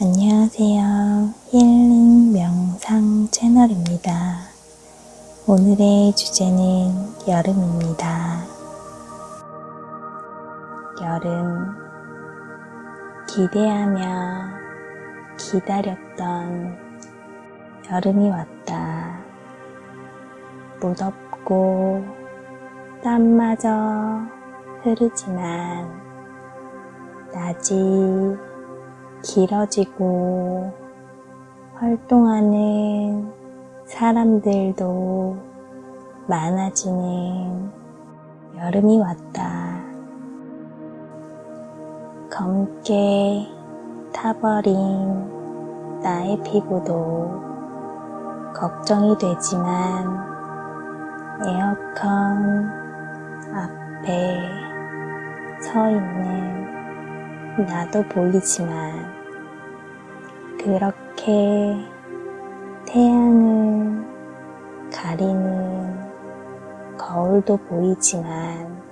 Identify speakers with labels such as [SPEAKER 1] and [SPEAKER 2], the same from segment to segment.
[SPEAKER 1] 안녕하세요. 힐링 명상 채널입니다. 오늘의 주제는 여름입니다. 여름. 기대하며 기다렸던 여름이 왔다. 무덥고 땀마저 흐르지만 낮이 길어지고 활동하는 사람들도 많아지는 여름이 왔다. 검게 타버린 나의 피부도 걱정이 되지만 에어컨 앞에 서 있는 나도 보이지만 그렇게 태양을 가리는 거울도 보이지만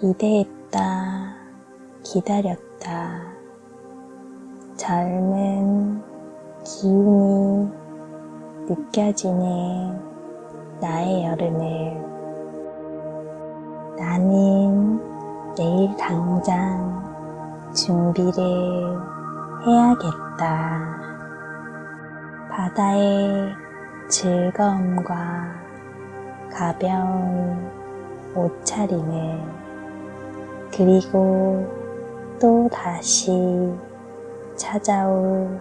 [SPEAKER 1] 기대했다, 기다렸다. 젊은 기운이 느껴지는 나의 여름을 나는 내일 당장 준비를 해야겠다. 바다의 즐거움과 가벼운 옷차림을 그리고 또 다시 찾아올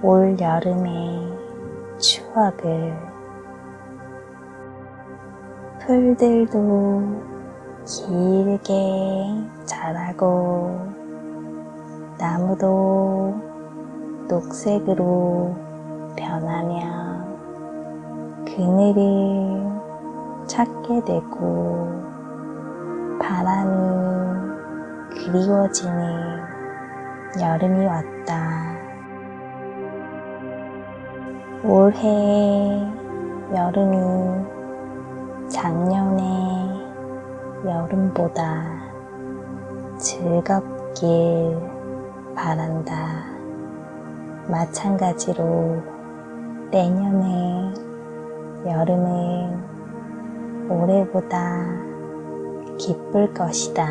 [SPEAKER 1] 올 여름의 추억을 풀들도 길게 자라고 나무도 녹색으로 변하며 그늘을 찾게 되고 바람이 그리워지는 여름이 왔다. 올해 여름이 작년의 여름보다 즐겁길 바란다. 마찬가지로 내년의 여름은 올해보다 기쁠 것이다.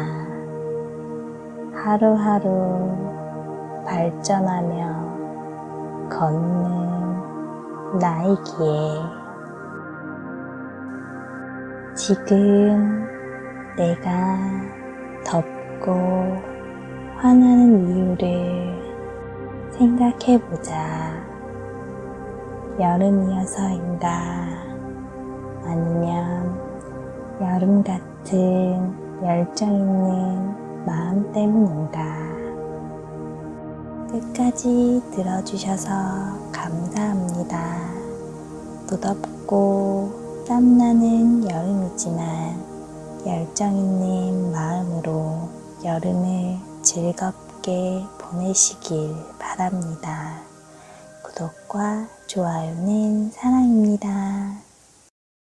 [SPEAKER 1] 하루하루 발전하며 걷는 나이기에 지금 내가 덥고 화나는 이유를 생각해보자. 여름이어서인가? 아니면 여름 같은 열정 있는 마음 때문인가? 끝까지 들어주셔서 감사합니다. 무덥고 땀나는 여름이지만 열정 있는 마음으로 여름을 즐겁게 보내시길 바랍니다. 구독과 좋아요는 사랑입니다.